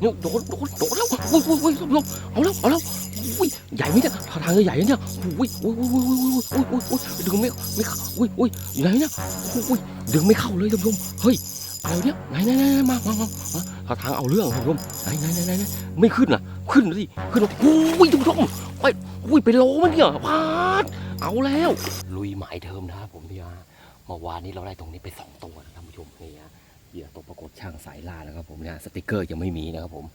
เนี่ยโดนโดนโดนแล้วอุ้ยอุ้ยอุ้ยลงเอาแล้วเอาแล้วอุ้ยใหญ่ไหมเนี่ยท่าทางจะใหญ่นะเนี่ยอุ้ยอุ้ยอุ้ยอุ้ยอุ้ยอุ้ยอุ้ยอุ้ยดึงไม่ไม่เข้าอุ้ยอุ้ยใหญ่เนี่ยอุ้ยดึงไม่เข้าเลยท่านผู้ชมเฮ้ยอะไรเนี่ยไหนไหนไหนมามามาท่าทางเอาเรื่องท่านผู้ชมไหนไหนไหนไหนไม่ขึ้นอะขึ้นสิขึ้นอุ้ยท่านผู้ชมไปอุ้ยไปโลมันเนี่ยพาดเอาแล้วลุยหมายเดิมนะครับผมพี่อาเมื่อวานนี้เราได้ตรงนี้ไปสองตัวนะท่านผู้ชมนี่ฮะ เหยื่อตกปรากฏช่างสายล่านะครับผมเนี่ยสติกเกอร์ยังไม่มีนะครับผม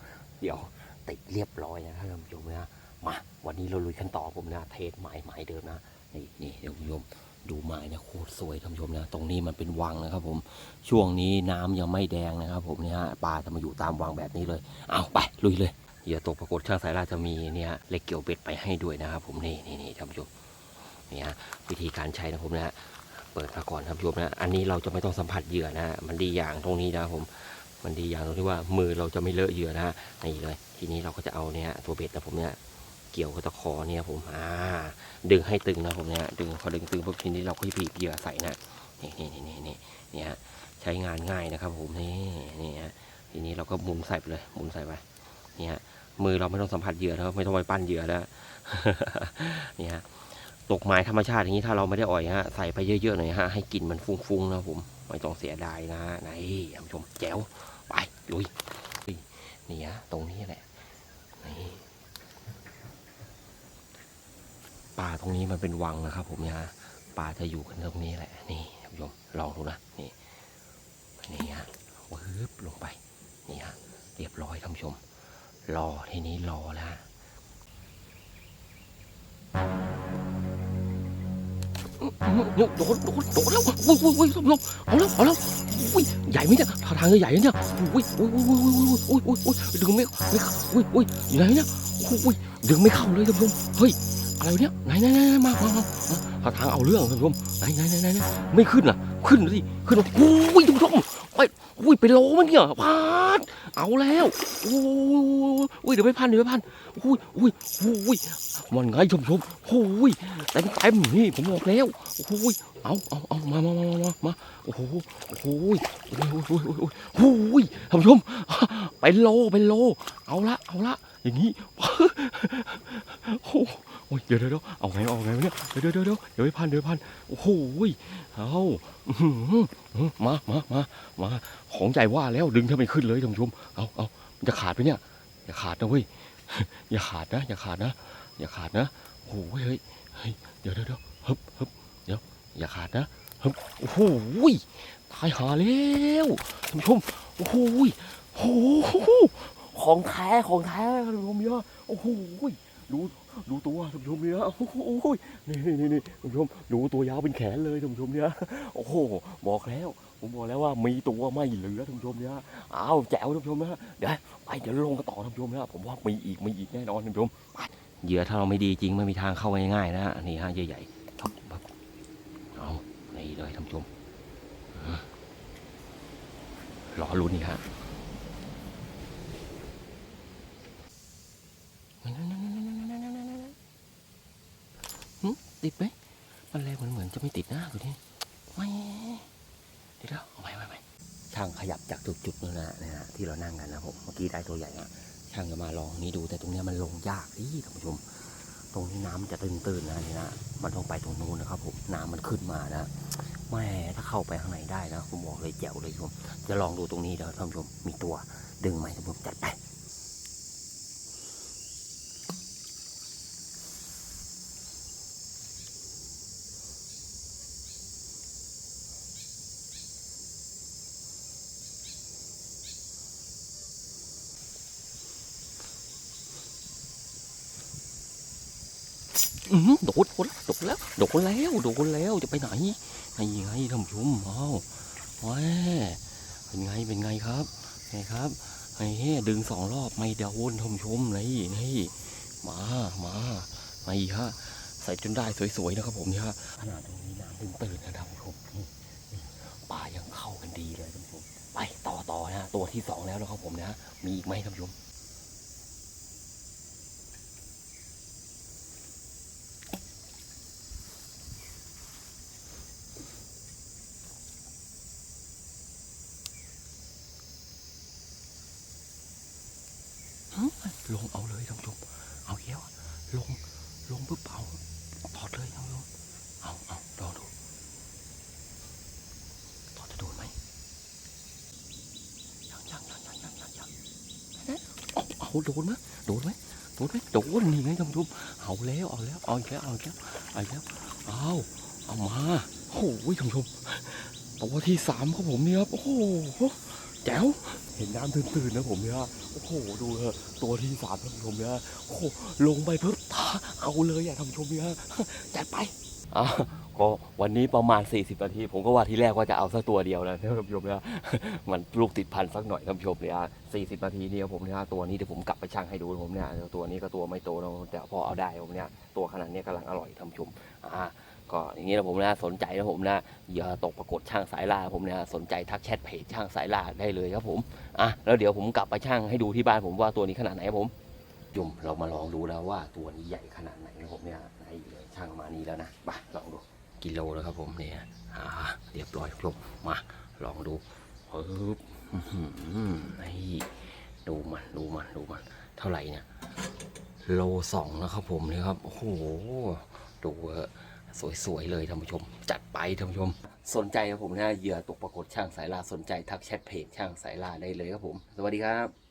เดี๋ยวติดเรียบร้อยนะครับท่านผู้ชมนะมา วันนี้เราลุยขั้นต่อผมนะ เทสไม้ไม้เดิมนะนี่นี่เดี๋ยวคุณผู้ชมดูไม้นะโคตรสวยท่านผู้ชมนะตรงนี้มันเป็นวังนะครับผมช่วงนี้น้ำยังไม่แดงนะครับผมเนี่ยปลาจะมาอยู่ตามวังแบบนี้เลยเอาไปลุยเลยเหยื่อตกปรากฏช่างสายล่าจะมีเนี่ยเหล็กเกี่ยวเบ็ดไปให้ด้วยนะครับผมนี่นี่นี่ท่านผู้ชมนี่ฮะวิธีการใช้นะผมนะ เปิดมาก่อนท่านผู้ชมนะอันนี้เราจะไม่ต้องสัมผัสเหยื่อนะมันดีอย่างตรงนี้นะผมมันดีอย่างตรงที่ว่ามือเราจะไม่เลอะเหยื่อนะนี่เลย ทีนี้เราก็จะเอาเนี่ยตัวเบ็ดนะผมเนี่ยเกี่ยวกับตะขอเนี่ยผมอ่าดึงให้ตึงนะผมเนี่ยดึงพอดึงตึงปุ๊บทีนี้เราก็บีบเหยื่อใส่นะนี่นี่นี่นี่นี่เนี่ยใช้งานง่ายนะครับผมนี่นี่ฮะทีนี้เราก็หมุนใส่ไปเลยหมุนใส่ไปเนี่ยมือเราไม่ต้องสัมผัสเหยื่อนะครับไม่ต้องไปปั้นเหยื่อแล้วนี่ฮะ ตกไม้ธรรมชาติอย่างนี้ถ้าเราไม่ได้อ่อยฮะใส่ไปเยอะๆหน่อยฮะให้กลิ่นมันฟุ้งๆนะผมไม่ต้องเสียดายนะไหนท่านผู้ชมแจ๋วไปลุยนี่ฮะตรงนี้แหละนี่ป่าตรงนี้มันเป็นวังนะครับ ผมเนี่ยฮะป่าจะอยู่กันตรงนี้แหละ นี่ท่านผู้ชมลองดูนะนี่นี่ฮะวืบลงไปนี่ฮะเรียบร้อยท่านผู้ชมรอทีนี้รอแล้ว เนี่ยโดนโดนโดนแล้วอุ้ยอุ้ยอุ้ยลงเอาแล้วเอาแล้วอุ้ยใหญ่ไหมเนี่ยท่าทางจะใหญ่เนี่ยอุ้ยอุ้ยอุ้ยอุ้ยอุ้ยอุ้ยอุ้ยดึงไม่ไม่เข้าอุ้ยอุ้ยใหญ่เนี่ยอุ้ยดึงไม่เข้าเลยท่านผู้ชมเฮ้ยอะไรเนี่ยไหนไหนไหนมามามาท่าทางเอาเรื่องท่านผู้ชมไหนไหนไหนไหนไม่ขึ้นอะขึ้นสิขึ้นอุ้ยท่านผู้ชม อุ้ยไปโลมันเนี่ยพาดเอาแล้วอุ้ยอุ้ยเดี๋ยวไม่พันเดี๋ยวไม่พันอุ้ยอุ้ยอุ้ยมันไงท่านผู้ชมอุ้ยเต็มเต็มนี่ผมบอกแล้วอุ้ย เอาเอาเอามามามามามาโอ้โหโอ้โหโอ้โหโอ้โหโอ้โหโอ้โหท่านผู้ชมไปโลไปโล เอาละเอาละอย่างนี้โอ้ยเดี๋ยวเดี๋ยวเดี๋ยวเอาไงเอาไงเนี่ยเดี๋ยวเดี๋ยวเดี๋ยวเดี๋ยวไม่พันเดี๋ยวพันโอ้โหเอามามามามาของใหญ่ว่าแล้วดึงถ้าไม่ขึ้นเลยท่านผู้ชมเอาเอาจะขาดไหมเนี่ยอย่าขาดนะเว้ยอย่าขาดนะ อย่าขาดนะ อย่าขาดนะโอ้โหเฮ้ยเฮ้ยเดี๋ยวเดี๋ยวเดี๋ยวฮึบฮึบเดี๋ยว อย่าขาดนะโอ้โหตายหาแล้วท่านผู้ชมโอ้โหยโอ้โหของแท้ของแท้ท่านผู้ชมเนี่ยโอ้โหยดูดูตัวท่านผู้ชมเนี่ยโอ้โหยนี่นี่นี่ท่านผู้ชมดูตัวยาวเป็นแขนเลยท่านผู้ชมเนี่ยโอ้โหบอกแล้วผมบอกแล้วว่ามีตัวไม่เหลือท่านผู้ชมเนี่ยอ้าวแจ๋วท่านผู้ชมนะเดี๋ยวไปเดี๋ยวลงกันต่อท่านผู้ชมนะผมว่ามีอีกมีอีกแน่นอนท่านผู้ชมเหยื่อถ้าเราไม่ดีจริงไม่มีทางเข้าง่ายๆนะฮะนี่ฮะใหญ่ๆครับครับ เอานี่เลยท่าน ผู้ชมอืมรอลุ้นนี่ฮะหึติดไหมมันแรงเหมือนเหมือนจะไม่ติดนะดูนี่ไม่ติดแล้วเอาไปไปไปช่างขยับจากจุดจุดๆนึงนะเนี่ยนะที่เรานั่งกันนะผมเมื่อกี้ได้ตัวใหญ่อะช่างจะมาลองนี้ดูแต่ตรงเนี้ยมันลงยากดิท่านผู้ชม ตรงนี้น้ำมันจะตื้นๆนะนี่นะมันต้องไปตรงนู้นนะครับ ผมน้ำมันขึ้นมานะแม่ถ้าเข้าไปข้างในได้นะผมบอกเลยแจ๋วเลยผมจะลองดูตรงนี้เดี๋ยวท่านผู้ชมมีตัวดึงไหมท่านผู้ชมจัดไป โดดโดดโดดแล้วโดดแล้วโดดแล้วจะไปไหนไงไงท่านผู้ชมเอ้าวแหมเป็นไงเป็นไงครับไงครับไอ้เฮ้ดึงสองรอบไม่โดนท่านผู้ชมนี่นี่มามามาฮะใส่จนได้สวยๆนะครับผมเนี่ยฮะขนาดตรงนี้น้ำตื่นตื่นนะท่านผู้ชมนี่นี่ายังเข้ากันดีเลยท่านผู้ชมไปต่อต่อนะตัวที่สองแล้วนะครับผมนะ มีอีกไหมท่านผู้ชม หึ ลงเอาเลยท่านผู้ชมเอาเกี้ยวลงลงปุ๊บเอาถอดเลยท่านผู้ชมเอาเอาลองดูถอดจะโดนไหมยังยังยังยังยังยังยังเอาเอาโดนไหมโดนไหมโดนไหมโดนนี่ไงท่านผู้ชมเอาแล้วเอาแล้วเอาอีกแล้วเอาอีกแล้วเอาอีกแล้วเอาเอามาโอ้โหท่านผู้ชมตัวที่สามของผมนี่ครับโอ้โห แจ๋วเห็นน้ำตื่นๆนะผมเนี่ยโอ้โหดูเถอะตัวที่สามท่านผู้ชมเนี่ยโอ้โหลงไปเพิ่มตาเอาเลยอะท่านผู้ชมเนี่ยจัดไปอะก็วันนี้ประมาณ 40 นาที ผมก็ว่าทีแรกว่าจะเอาสักตัวเดียวนะท่านผู้ชมเนี่ยมันลูกติดพันสักหน่อยท่านผู้ชมเนี่ย40นาทีเนี่ยผมเนี่ยตัวนี้เดี๋ยวผมกลับไปชั่งให้ดูผมเนี่ยตัวนี้ก็ตัวไม่โตนะแต่พอเอาได้ผมเนี่ยตัวขนาดนี้กำลังอร่อยท่านผู้ชมอ่า ก็อย่างนี้นะผมนะสนใจนะผมนะอย่าตกปรากฏช่างสายล่าผมเนี่ยสนใจทักแชทเพจช่างสายล่าได้เลยครับผมอะแล้วเดี๋ยวผมกลับไปช่างให้ดูที่บ้านผมว่าตัวนี้ขนาดไหนครับผมยมเรามาลองดูแล้วว่าตัวนี้ใหญ่ขนาดไหนนะผมเนี่ยไหนช่างมานี้แล้วนะไปลองดูกิโลแล้วครับผมเนี่ยอ่าเรียบร้อยครบมาลองดูปึ๊บอื้อหือนี่ดูมันดูมันดูมันเท่าไหร่เนี่ยโลสองนะครับผมเนี่ยครับโอ้โหดูเถอ สวยๆเลยท่านผู้ชม จัดไปท่านผู้ชม สนใจครับผมนะเหยื่อตกปรากฏช่างสายลาสนใจทักแชทเพจช่างสายลาได้เลยครับผม สวัสดีครับ